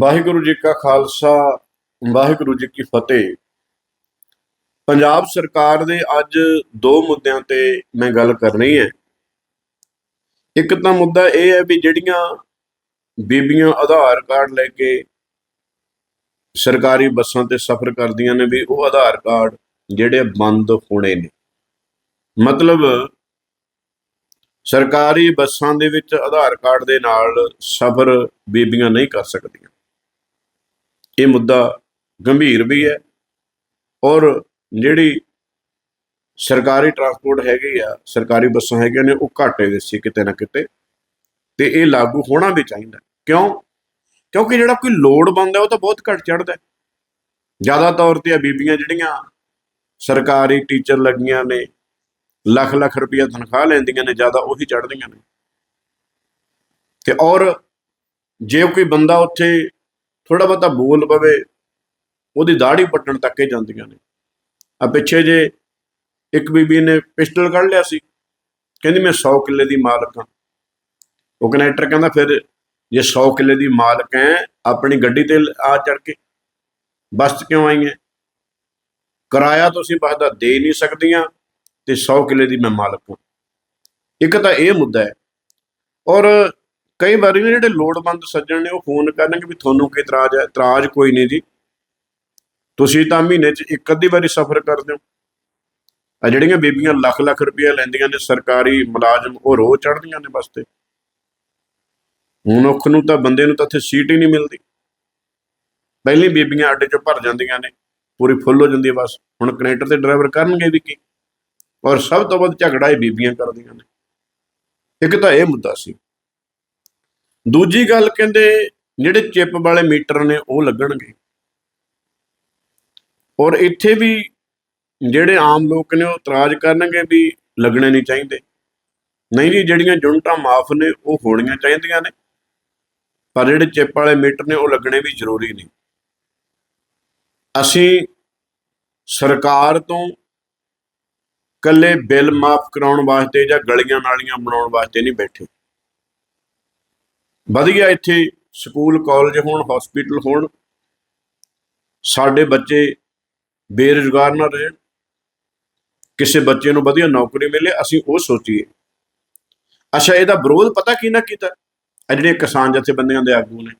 ਵਾਹਿਗੁਰੂ ਜੀ ਕਾ ਖਾਲਸਾ, ਵਾਹਿਗੁਰੂ ਜੀ ਕੀ ਫਤਿਹ। ਪੰਜਾਬ ਸਰਕਾਰ ਦੇ ਅੱਜ ਦੋ ਮੁੱਦਿਆਂ ਤੇ ਮੈਂ ਗੱਲ ਕਰਨੀ ਹੈ। ਇੱਕ ਤਾਂ ਮੁੱਦਾ ਇਹ ਹੈ ਵੀ ਜਿਹੜੀਆਂ ਬੀਬੀਆਂ ਆਧਾਰ ਕਾਰਡ ਲੈ ਕੇ ਸਰਕਾਰੀ ਬੱਸਾਂ ਤੇ ਸਫ਼ਰ ਕਰਦੀਆਂ ਨੇ ਵੀ ਉਹ ਆਧਾਰ ਕਾਰਡ ਜਿਹੜੇ ਬੰਦ ਹੋਣੇ ਨੇ। ਮਤਲਬ ਸਰਕਾਰੀ ਬੱਸਾਂ ਦੇ ਵਿੱਚ ਆਧਾਰ ਕਾਰਡ ਦੇ ਨਾਲ ਸਫ਼ਰ ਬੀਬੀਆਂ ਨਹੀਂ ਕਰ ਸਕਦੀਆਂ। ਇਹ ਮੁੱਦਾ ਗੰਭੀਰ ਵੀ ਹੈ ਔਰ ਜਿਹੜੀ ਸਰਕਾਰੀ ਟਰਾਂਸਪੋਰਟ ਹੈਗੀ ਆ, ਸਰਕਾਰੀ ਬੱਸਾਂ ਹੈਗੀਆਂ ਨੇ, ਉਹ ਘਾਟੇ ਵਿੱਚ ਸੀ ਕਿਤੇ ਨਾ ਕਿਤੇ ਤੇ ਇਹ ਲਾਗੂ ਹੋਣਾ ਵੀ ਚਾਹੀਦਾ। ਕਿਉਂ? ਕਿਉਂਕਿ ਜਿਹੜਾ ਕੋਈ ਲੋਡ ਬੰਦਾ ਉਹ ਤਾਂ ਬਹੁਤ ਘੱਟ ਚੜਦਾ ਜ਼ਿਆਦਾ ਤੌਰ ਤੇ ਆ ਬੀਬੀਆਂ ਜਿਹੜੀਆਂ ਸਰਕਾਰੀ ਟੀਚਰ ਲੱਗੀਆਂ ਨੇ, ਲੱਖ ਲੱਖ ਰੁਪਈਆ ਤਨਖਾਹ ਲੈਂਦੀਆਂ ਨੇ, ਜ਼ਿਆਦਾ ਉਹੀ ਚੜ੍ਹਦੀਆਂ ਨੇ। ਤੇ ਔਰ ਜੇ ਕੋਈ ਬੰਦਾ ਉੱਥੇ ਥੋੜਾ ਬਹੁਤਾ ਬੋਲ ਪਵੇ, ਉਹਦੀ ਦਾੜੀ ਪੱਟਣ ਤੱਕ ਹੀ ਜਾਂਦੀਆਂ ਨੇ। ਆ ਪਿੱਛੇ ਜੇ ਇੱਕ ਬੀਬੀ ਨੇ ਪਿਸਟਲ ਕੱਢ ਲਿਆ ਸੀ, ਕਹਿੰਦੀ ਮੈਂ 100 ਕਿੱਲੇ ਦੀ ਮਾਲਕ ਹਾਂ। ਉਹ ਕਨੈਕਟਰ ਕਹਿੰਦਾ ਫਿਰ ਜੇ 100 ਕਿੱਲੇ ਦੀ ਮਾਲਕ ਹੈ, ਆਪਣੀ ਗੱਡੀ ਤੇ ਆ ਚੜ ਕੇ, ਬੱਸ ਕਿਉਂ ਆਈ ਹੈ ਕਿਰਾਇਆ ਤੁਸੀਂ ਬੱਸ ਦਾ ਦੇ ਨਹੀਂ ਸਕਦੀਆਂ ਤੇ 100 ਕਿੱਲੇ ਦੀ ਮੈਂ ਮਾਲਕ ਹਾਂ। ਇੱਕ ਤਾਂ ਇਹ ਮੁੱਦਾ ਹੈ। ਔਰ ਕਈ ਵਾਰੀ ਨਾ ਜਿਹੜੇ ਲੋੜਵੰਦ ਸੱਜਣ ਨੇ ਉਹ ਫੋਨ ਕਰਨਗੇ ਵੀ ਤੁਹਾਨੂੰ ਕੀ ਇਤਰਾਜ਼ ਹੈ, ਇਤਰਾਜ਼ ਕੋਈ ਨਹੀਂ ਜੀ। ਤੁਸੀਂ ਤਾਂ ਮਹੀਨੇ 'ਚ ਇੱਕ ਅੱਧੀ ਵਾਰੀ ਸਫ਼ਰ ਕਰਦੇ ਹੋ। ਆ ਜਿਹੜੀਆਂ ਬੀਬੀਆਂ ਲੱਖ ਲੱਖ ਰੁਪਏ ਲੈਂਦੀਆਂ ਨੇ, ਸਰਕਾਰੀ ਮੁਲਾਜ਼ਮ ਉਹ ਰੋਜ਼ ਚੜ੍ਹਦੀਆਂ ਨੇ ਬਸਤੇ ਮਨੁੱਖ ਨੂੰ ਤਾਂ ਬੰਦੇ ਨੂੰ ਤਾਂ ਇੱਥੇ ਸੀਟ ਹੀ ਨਹੀਂ ਮਿਲਦੀ। ਪਹਿਲੀ ਬੀਬੀਆਂ ਅੱਡੇ 'ਚੋਂ ਭਰ ਜਾਂਦੀਆਂ ਨੇ, ਪੂਰੀ ਫੁੱਲ ਹੋ ਜਾਂਦੀ ਹੈ ਬੱਸ। ਹੁਣ ਕਨੈਕਟਰ ਤੇ ਡਰਾਈਵਰ ਕਰਨਗੇ ਵੀ ਕੀ? ਔਰ ਸਭ ਤੋਂ ਵੱਧ ਝਗੜਾ ਇਹ ਬੀਬੀਆਂ ਕਰਦੀਆਂ ਨੇ। ਇੱਕ ਤਾਂ ਇਹ ਮੁੱਦਾ ਸੀ ਦੂਜੀ ਗੱਲ ਕਹਿੰਦੇ ਜਿਹੜੇ ਚਿੱਪ ਵਾਲੇ ਮੀਟਰ ਨੇ ਉਹ ਲੱਗਣਗੇ। ਔਰ ਇੱਥੇ ਵੀ ਜਿਹੜੇ ਆਮ ਲੋਕ ਨੇ ਉਹ ਇਤਰਾਜ਼ ਕਰਨਗੇ ਵੀ ਲੱਗਣੇ ਨਹੀਂ ਚਾਹੀਦੇ। ਨਹੀਂ ਜੀ, ਜਿਹੜੀਆਂ ਯੂਨਿਟਾਂ ਮਾਫ ਨੇ ਉਹ ਹੋਣੀਆਂ ਚਾਹੀਦੀਆਂ ਨੇ, ਪਰ ਜਿਹੜੇ ਚਿੱਪ ਵਾਲੇ ਮੀਟਰ ਨੇ ਉਹ ਲੱਗਣੇ ਵੀ ਜ਼ਰੂਰੀ ਨੇ। ਅਸੀਂ ਸਰਕਾਰ ਤੋਂ ਕੱਲੇ ਬਿੱਲ ਮਾਫ ਕਰਾਉਣ ਵਾਸਤੇ ਜਾਂ ਗਲੀਆਂ ਨਾਲੀਆਂ ਬਣਾਉਣ ਵਾਸਤੇ ਨਹੀਂ ਬੈਠੇ। ਵਧੀਆ ਇੱਥੇ, ਸਕੂਲ ਕਾਲਜ ਹੋਣ ਹਸਪੀਟਲ ਹੋਣ। ਸਾਡੇ ਬੱਚੇ ਬੇਰੁਜ਼ਗਾਰ ਨਾ ਰਹਿਣ। ਕਿਸੇ ਬੱਚੇ ਨੂੰ ਵਧੀਆ ਨੌਕਰੀ ਮਿਲੇ, ਅਸੀਂ ਉਹ ਸੋਚੀਏ। ਅੱਛਾ, ਇਹਦਾ ਵਿਰੋਧ ਪਤਾ ਕੀ ਨਾ ਕੀਤਾ? ਇਹ ਜਿਹੜੇ ਕਿਸਾਨ ਜਥੇਬੰਦੀਆਂ ਦੇ ਆਗੂ ਨੇ,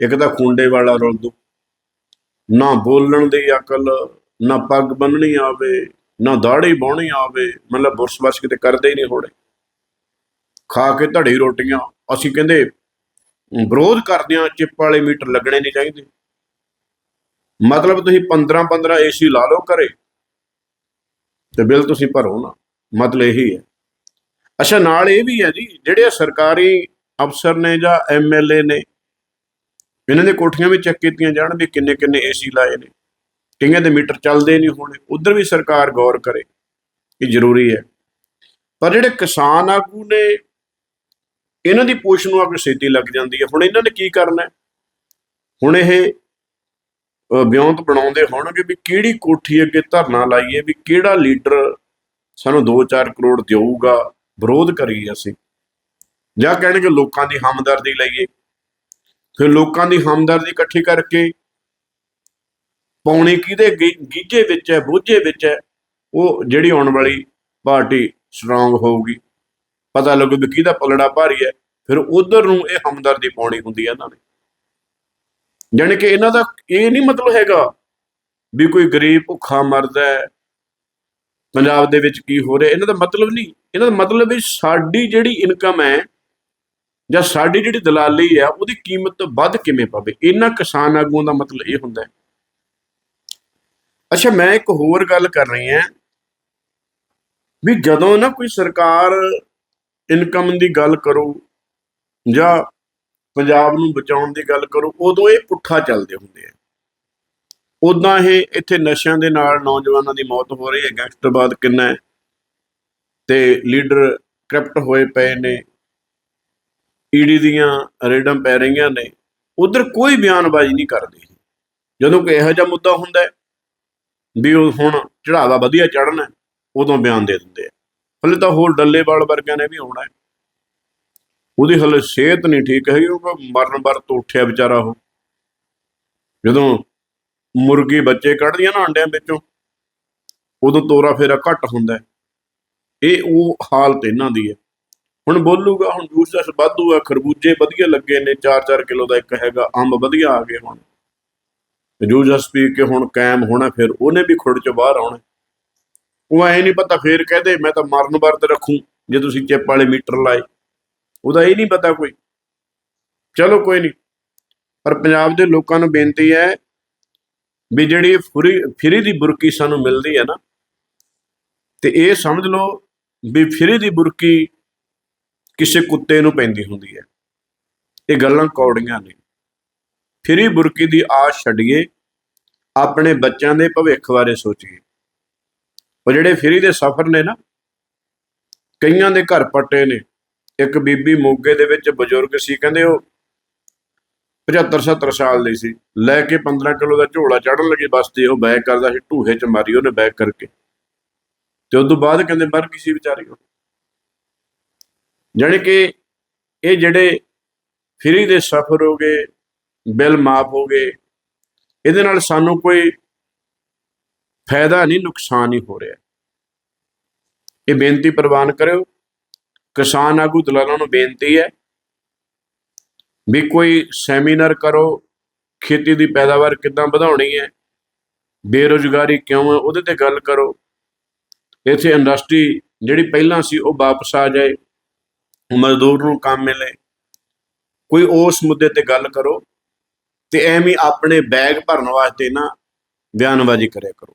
ਇੱਕ ਤਾਂ ਖੁੰਡੇ ਵਾਲਾ ਰੁਲਦੂ ਨਾ ਬੋਲਣ ਦੀ ਅਕਲ, ਨਾ ਪੱਗ ਬੰਨਣੀ ਆਵੇ, ਨਾ ਦਾੜੀ ਬਾਉਣੀ ਆਵੇ, ਮਤਲਬ ਬੁਰਸ ਬਰਸ ਕਿਤੇ ਕਰਦੇ ਹੀ ਨਹੀਂ ਹੋੜੇ ਖਾ ਕੇ ਧੜੀ ਰੋਟੀਆਂ, ਅਸੀਂ ਕਹਿੰਦੇ ਵਿਰੋਧ ਕਰਦਿਆਂ ਚਿੱਪ ਵਾਲੇ ਮੀਟਰ ਲੱਗਣੇ ਨਹੀਂ ਚਾਹੀਦੇ। ਮਤਲਬ ਤੁਸੀਂ 15 15 ਏਸੀ ਲਾ ਲਓ ਘਰੇ। ਤੇ ਬਿੱਲ ਤੁਸੀਂ ਭਰੋ ਨਾ। ਮਤਲਬ ਇਹੀ ਹੈ। ਅੱਛਾ, ਨਾਲ ਇਹ ਵੀ ਹੈ ਜੀ, ਜਿਹੜੇ ਸਰਕਾਰੀ ਅਫਸਰ ਨੇ ਜਾਂ ਐਮਐਲਏ ਨੇ, ਇਹਨਾਂ ਦੇ ਕੋਠੀਆਂ ਵੀ ਚੈੱਕ ਕੀਤੀਆਂ ਜਾਣ ਵੀ ਕਿੰਨੇ ਕਿੰਨੇ ਏਸੀ ਲਾਏ ਨੇ। ਕਈਆਂ ਦੇ ਮੀਟਰ ਚੱਲਦੇ ਨਹੀਂ ਹੋਣੇ। ਉਧਰ ਵੀ ਸਰਕਾਰ ਗੌਰ ਕਰੇ, ਇਹ ਜ਼ਰੂਰੀ ਹੈ। ਪਰ ਜਿਹੜੇ ਕਿਸਾਨ ਆਗੂ ਨੇ ਇਹਨਾਂ ਦੀ ਪੋਸ਼ ਨੂੰ ਅੱਗ ਛੇਤੀ ਲੱਗ ਜਾਂਦੀ ਹੈ। ਹੁਣ ਇਹਨਾਂ ਨੇ ਕੀ ਕਰਨਾ ਹੁਣ ਇਹ ਅ, ਬਿਉਂਤ ਬਣਾਉਂਦੇ ਹੋਣਗੇ ਵੀ ਕਿਹੜੀ ਕੋਠੀ ਅੱਗੇ ਧਰਨਾ ਲਾਈਏ ਵੀ ਕਿਹੜਾ ਲੀਡਰ ਸਾਨੂੰ 2-4 ਕਰੋੜ ਦੇਊਗਾ ਵਿਰੋਧ ਕਰੀਏ ਅਸੀਂ। ਜਾਂ ਕਹਿਣਗੇ ਲੋਕਾਂ ਦੀ ਹਮਦਰਦੀ ਲਈਏ। ਫਿਰ ਲੋਕਾਂ ਦੀ ਹਮਦਰਦੀ ਇਕੱਠੀ ਕਰਕੇ ਪੌਣੇ ਕਿਹਦੇ ਗੀ- ਗੀਝੇ ਵਿੱਚ ਹੈ ਬੋਝੇ ਵਿੱਚ ਹੈ ਉਹ ਜਿਹੜੀ ਆਉਣ ਵਾਲੀ ਪਾਰਟੀ ਸਟਰੋਂਗ ਹੋਊਗੀ। ਪਤਾ ਲੱਗੂ ਵੀ ਕਿਹਦਾ ਪਲੜਾ ਭਾਰੀ ਹੈ, ਫਿਰ ਉਧਰ ਨੂੰ ਇਹ ਹਮਦਰਦੀ ਪਾਉਣੀ ਹੁੰਦੀ ਹੈ ਇਹਨਾਂ ਨੇ ਜਾਣੀ ਕਿ ਇਹਨਾਂ ਦਾ ਇਹ ਨਹੀਂ ਮਤਲਬ ਹੈਗਾ ਵੀ ਕੋਈ ਗਰੀਬ ਭੁੱਖਾ ਮਰਦਾ ਹੈ, ਪੰਜਾਬ ਦੇ ਵਿੱਚ ਕੀ ਹੋ ਰਿਹਾ, ਇਹਨਾਂ ਦਾ ਮਤਲਬ ਨਹੀਂ। ਇਹਨਾਂ ਦਾ ਮਤਲਬ ਵੀ ਸਾਡੀ ਜਿਹੜੀ ਇਨਕਮ ਹੈ ਜਾਂ ਸਾਡੀ ਜਿਹੜੀ ਦਲਾਲੀ ਹੈ, ਉਹਦੀ ਕੀਮਤ ਵੱਧ ਕਿਵੇਂ ਪਵੇ। ਇਹਨਾਂ ਕਿਸਾਨ ਆਗੂਆਂ ਦਾ ਮਤਲਬ ਇਹ ਹੁੰਦਾ ਹੈ। ਅੱਛਾ, ਮੈਂ ਇੱਕ ਹੋਰ ਗੱਲ ਕਰ ਰਹੀ ਹਾਂ ਵੀ ਜਦੋਂ ਨਾ ਕੋਈ ਸਰਕਾਰ ਇਨਕਮ ਦੀ ਗੱਲ ਕਰੋ ਜਾਂ ਪੰਜਾਬ ਨੂੰ ਬਚਾਉਣ ਦੀ ਗੱਲ ਕਰੋ, ਉਦੋਂ ਇਹ ਪੁੱਠਾ ਚੱਲਦੇ ਹੁੰਦੇ ਆ। ਉਦਾਂ ਇਹ ਇੱਥੇ ਨਸ਼ਿਆਂ ਦੇ ਨਾਲ ਨੌਜਵਾਨਾਂ ਦੀ ਮੌਤ ਹੋ ਰਹੀ ਹੈ ਗੈਂਗਸਟਰਵਾਦ ਕਿੰਨਾ ਹੈ? ਤੇ ਲੀਡਰ ਕਰਪਟ ਹੋਏ ਪਏ ਨੇ ਈਡੀ ਦੀਆਂ ਰੇਡਾਂ ਪੈ ਰਹੀਆਂ ਨੇ, ਉਧਰ ਕੋਈ ਬਿਆਨਬਾਜ਼ੀ ਨਹੀਂ ਕਰਦੇ। ਜਦੋਂ ਕੋਈ ਇਹੋ ਜਿਹਾ ਮੁੱਦਾ ਹੁੰਦਾ ਵੀ ਉਹ ਹੁਣ ਚੜਾਵਾ ਵਧੀਆ ਚੜਨਾ ਉਦੋਂ ਬਿਆਨ ਦੇ ਦਿੰਦੇ ਆ। ਹਲੇ ਤਾਂ ਹੋਰ ਡੱਲੇਵਾਲ ਵਰਗਿਆਂ ਨੇ ਵੀ ਆਉਣਾ ਹੈ। ਉਹਦੀ ਹਲੇ ਸਿਹਤ ਨਹੀਂ ਠੀਕ ਹੈਗੀ, ਉਹ ਮਰਨ ਵਰ ਉੱਠਿਆ ਵਿਚਾਰਾ ਉਹ। ਜਦੋਂ ਮੁਰਗੀ ਬੱਚੇ ਕੱਢਦੀਆਂ ਨਾ ਅੰਡਿਆਂ ਵਿੱਚੋਂ, ਉਦੋਂ ਤੋਰਾ ਫੇਰਾ ਘੱਟ ਹੁੰਦਾ ਇਹ ਉਹ ਹਾਲਤ ਇਹਨਾਂ ਦੀ ਹੈ। ਹੁਣ ਬੋਲੂਗਾ, ਹੁਣ ਜੂਸ ਜਸ ਵਾਧੂ ਹੈ, ਖਰਬੂਜੇ ਵਧੀਆ ਲੱਗੇ ਨੇ 4-4 ਕਿਲੋ ਦਾ ਇੱਕ ਹੈਗਾ, ਅੰਬ ਵਧੀਆ ਆ ਗਏ ਹੁਣ। ਜੂਸ ਜਸ ਪੀ ਕੇ ਹੁਣ ਕਾਇਮ ਹੋਣਾ, ਫਿਰ ਉਹਨੇ ਵੀ ਖੁੜ ਚ ਬਾਹਰ ਆਉਣਾ। ਉਹ ਐ ਨਹੀਂ ਪਤਾ ਫੇਰ ਕਹਦੇ, ਮੈਂ ਤਾਂ ਮਰਨ ਵਰਤ ਰੱਖੂ, ਜੇ ਤੁਸੀਂ ਚਿੱਪ ਵਾਲੇ ਮੀਟਰ ਲਾਏ। ਉਹਦਾ ਇਹ ਨਹੀਂ ਪਤਾ ਕੋਈ। ਚਲੋ ਕੋਈ ਨਹੀਂ। ਪਰ ਪੰਜਾਬ ਦੇ ਲੋਕਾਂ ਨੂੰ ਬੇਨਤੀ ਹੈ ਵੀ ਜਿਹੜੀ ਫਰੀ ਫਰੀ ਦੀ ਬੁਰਕੀ ਸਾਨੂੰ ਮਿਲਦੀ ਹੈ ਨਾ, ਤੇ ਇਹ ਸਮਝ ਲਓ ਵੀ ਫਰੀ ਦੀ ਬੁਰਕੀ ਕਿਸੇ ਕੁੱਤੇ ਨੂੰ ਪੈਂਦੀ ਹੁੰਦੀ ਹੈ। ਇਹ ਗੱਲਾਂ ਕੌੜੀਆਂ ਨੇ। ਫਰੀ ਬੁਰਕੀ ਦੀ ਆਸ ਛੱਡੀਏ, ਆਪਣੇ ਬੱਚਿਆਂ ਦੇ ਭਵਿੱਖ ਬਾਰੇ ਸੋਚੀਏ। ਉਹ ਜਿਹੜੇ ਫਰੀ ਦੇ ਸਫ਼ਰ ਨੇ ਨਾ, ਕਈਆਂ ਦੇ ਘਰ ਪੱਟੇ ਨੇ। ਇੱਕ ਬੀਬੀ ਮੋਗੇ ਦੇ ਵਿੱਚ ਬਜ਼ੁਰਗ ਸੀ, ਕਹਿੰਦੇ ਉਹ 75 70 ਸਾਲ ਦੀ ਸੀ। ਲੈ ਕੇ 15 ਕਿਲੋ ਦਾ ਝੋਲਾ ਚੜਨ ਲੱਗੀ, ਬਸ ਤੇ ਉਹ ਬੈਕ ਕਰਦਾ ਸੀ, ਢੂਹੇ ਚ ਮਾਰੀ ਉਹਨੇ ਬੈਕ ਕਰਕੇ। ਤੇ ਉਸ ਤੋਂ ਬਾਅਦ ਕਹਿੰਦੇ ਮਰ ਗਈ ਸੀ ਵਿਚਾਰੀ ਉਹ। ਜਾਣੀ ਕਿ ਇਹ ਜਿਹੜੇ ਫਰੀ ਦੇ ਸਫ਼ਰ ਹੋ ਗਏ, ਬਿੱਲ ਮਾਫ ਹੋ ਗਏ, ਇਹਦੇ ਨਾਲ ਸਾਨੂੰ ਕੋਈ ਫਾਇਦਾ ਨਹੀਂ, ਨੁਕਸਾਨ ਹੀ ਹੋ ਰਿਹਾ। ਇਹ ਬੇਨਤੀ ਪ੍ਰਵਾਨ ਕਰਿਓ। ਕਿਸਾਨ ਆਗੂ ਦਲਾਲਾਂ ਨੂੰ ਬੇਨਤੀ ਹੈ ਵੀ ਕੋਈ ਸੈਮੀਨਾਰ ਕਰੋ, ਖੇਤੀ ਦੀ ਪੈਦਾਵਾਰ ਕਿੱਦਾਂ ਵਧਾਉਣੀ ਹੈ, ਬੇਰੁਜ਼ਗਾਰੀ ਕਿਉਂ ਹੈ, ਉਹਦੇ ਤੇ ਗੱਲ ਕਰੋ। ਇੱਥੇ ਇੰਡਸਟਰੀ ਜਿਹੜੀ ਪਹਿਲਾਂ ਸੀ, ਉਹ ਵਾਪਸ ਆ ਜਾਏ, ਮਜ਼ਦੂਰ ਨੂੰ ਕੰਮ ਮਿਲੇ। ਕੋਈ ਉਸ ਮੁੱਦੇ ਤੇ ਗੱਲ ਕਰੋ ਤੇ ਐਵੇਂ ਆਪਣੇ ਬੈਗ ਭਰਨ ਵਾਸਤੇ ਨਾ ਬਿਆਨਬਾਜ਼ੀ ਕਰਿਆ ਕਰੋ।